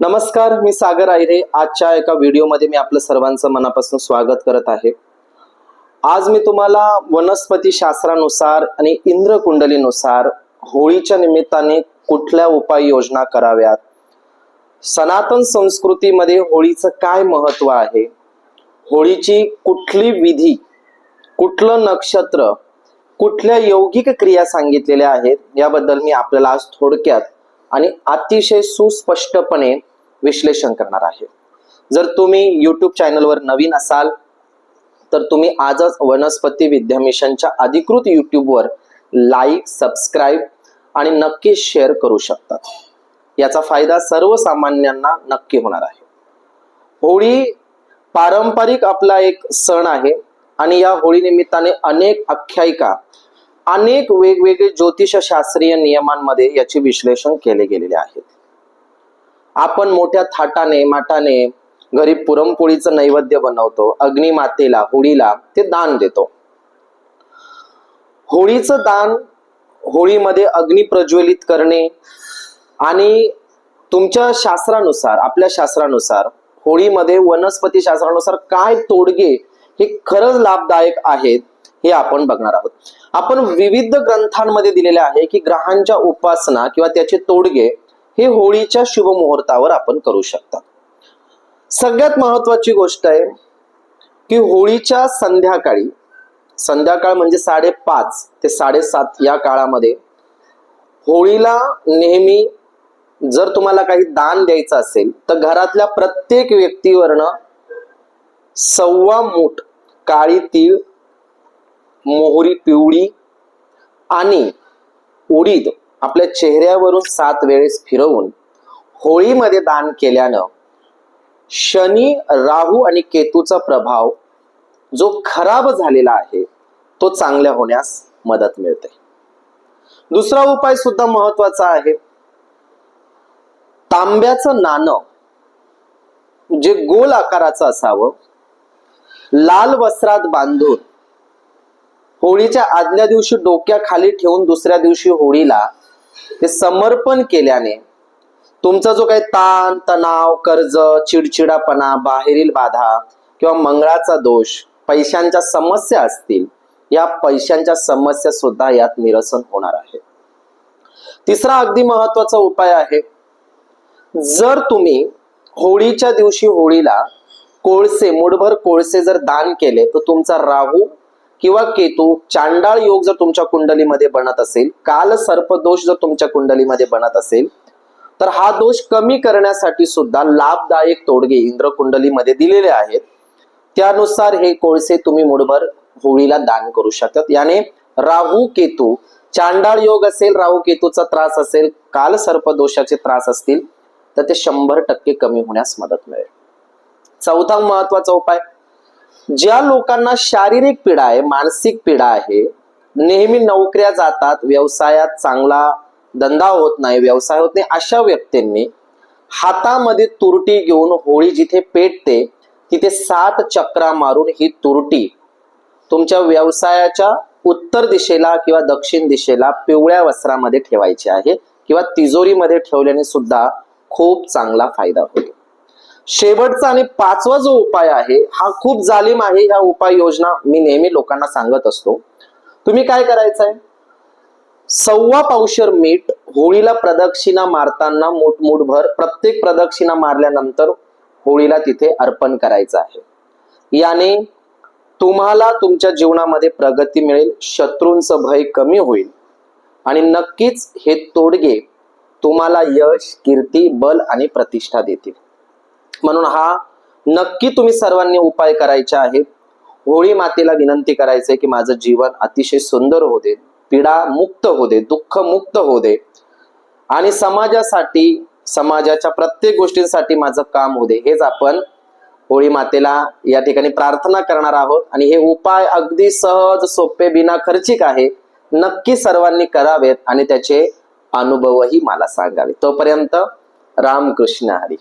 नमस्कार मी सागर आहिरे. आजच्या एका व्हिडिओमध्ये मी आपलं सर्वांचं मनापासून स्वागत करत आहे. आज मी तुम्हाला वनस्पती शास्त्रानुसार आणि इंद्रकुंडलीनुसार होळीच्या निमित्ताने कुठल्या उपाययोजना कराव्यात? सनातन संस्कृतीमध्ये होळीचं काय महत्त्व आहे? होळीची कुठली विधी कुठलं नक्षत्र कुठल्या यौगिक क्रिया सांगितलेल्या आहेत? याबद्दल मी आपल्याला आज थोडक्यात आणि अतिशय सुस्पष्टपणे विश्लेषण करणार आहे. जर तुम्ही युट्यूब चॅनलवर नवीन असाल तर तुम्ही आजच वनस्पती विद्या मिशनच्या अधिकृत युट्यूबवर लाईक सबस्क्राईब आणि नक्की शेअर करू शकतात. याचा फायदा सर्वसामान्यांना नक्की होणार आहे. होळी पारंपरिक आपला एक सण आहे आणि या होळी निमित्ताने अनेक आख्यायिका अनेक वेगवेगळे ज्योतिषशास्त्रीय नियमांमध्ये याचे विश्लेषण केले गेलेले आहेत. आपण मोठ्या थाटाने माठाने घरी पुरणपोळीचं नैवेद्य बनवतो अग्निमातेला होळीला ते दान देतो. होळीचं दान होळीमध्ये अग्नी प्रज्वलित करणे आणि तुमच्या शास्त्रानुसार आपल्या शास्त्रानुसार होळीमध्ये वनस्पती शास्त्रानुसार काय तोडगे हे खरंच लाभदायक आहेत हे आपण बघणार आहोत. आपण विविध ग्रंथांमध्ये दिलेले आहे की ग्रहांच्या उपासना किंवा त्याचे तोडगे हे होळीच्या शुभ मुहूर्तावर आपण करू शकता. सगळ्यात महत्वाची गोष्ट आहे की होळीच्या संध्याकाळी संध्याकाळ म्हणजे साडेपाच ते साडेसात या काळामध्ये होळीला नेहमी जर तुम्हाला काही दान द्यायचं असेल तर घरातल्या प्रत्येक व्यक्तीवरनं सव्वा मूठ काळी तीळ मोहरी पिवळी आणि उडीद आपल्या चेहऱ्यावरून सात वेळेस फिरवून होळीमध्ये दान केल्यानं शनी राहू आणि केतूचा प्रभाव जो खराब झालेला आहे तो चांगल्या होण्यास मदत मिळते. दुसरा उपाय सुद्धा महत्त्वाचा आहे. तांब्याचं नाणं जे गोल आकाराचं असावं लाल वस्त्रात बांधून होळीच्या आदल्या दिवशी डोक्याखाली ठेवून दुसऱ्या दिवशी होळीला ते समर्पण केल्याने तुमचा जो काही ताण तणाव कर्ज चिडचिडापणा बाहेरील बाधा किंवा मंगळाचा दोष पैशांच्या समस्या असतील या पैशांच्या समस्या सुद्धा यात निरसन होणार आहे. तिसरा अगदी महत्त्वाचा उपाय आहे जर तुम्ही होळीच्या दिवशी होळीला कोळसे मुठभर कोळसे जर दान केले तर तुमचा राहू किंवा केतू चांडाळ योग जर तुमच्या कुंडलीमध्ये बनत असेल काल सर्पदोष जर तुमच्या कुंडलीमध्ये बनत असेल तर हा दोष कमी करण्यासाठी सुद्धा लाभदायक तोडगे इंद्र कुंडलीमध्ये दिलेले आहेत. त्यानुसार हे कोळसे तुम्ही मुठभर होळीला दान करू शकतात. याने राहू केतू चांडाळ योग असेल राहू केतूचा त्रास असेल काल सर्पदोषाचे त्रास असतील तर ते शंभर टक्के कमी होण्यास मदत मिळेल. चौथा महत्त्वाचा उपाय ज्या लोकांना शारीरिक पीडा आहे मानसिक पीडा आहे नेहमी नोकऱ्या जातात व्यवसायात चांगला धंदा होत नाही व्यवसाय होत नाही अशा व्यक्तींनी हातामध्ये तुरटी घेऊन होळी जिथे पेटते तिथे सात चक्रा मारून ही तुरटी तुमच्या व्यवसायाच्या उत्तर दिशेला किंवा दक्षिण दिशेला पिवळ्या वस्त्रामध्ये ठेवायची आहे किंवा तिजोरीमध्ये ठेवल्याने सुद्धा खूप चांगला फायदा होतो. शेवटचा आणि पाचवा जो उपाय आहे हा खूप जालिम आहे. ह्या उपाययोजना मी नेहमी लोकांना सांगत असतो. तुम्ही काय करायचं आहे सव्वा पावशर मीठ होळीला प्रदक्षिणा मारताना मुठमुठभर प्रत्येक प्रदक्षिणा मारल्यानंतर होळीला तिथे अर्पण करायचं आहे. याने तुम्हाला तुमच्या जीवनामध्ये प्रगती मिळेल शत्रूंचं भय कमी होईल. आणि नक्कीच हे तोडगे तुम्हाला यश कीर्ती बल आणि प्रतिष्ठा देतील. म्हणून हा नक्की तुम्ही सर्वांनी उपाय करायचे आहेत. होळी मातेला विनंती करायचंय की माझं जीवन अतिशय सुंदर होऊ दे पीडा मुक्त होऊ दे दुःख मुक्त होऊ दे. आणि समाजासाठी समाजाच्या प्रत्येक गोष्टींसाठी माझं काम होऊ दे. हेच आपण होळी मातेला या ठिकाणी प्रार्थना करणार आहोत. आणि हे उपाय अगदी सहज सोपे बिना खर्चिक आहे. नक्की सर्वांनी करावेत आणि त्याचे अनुभवही मला सांगावे तोपर्यंत रामकृष्ण हरी.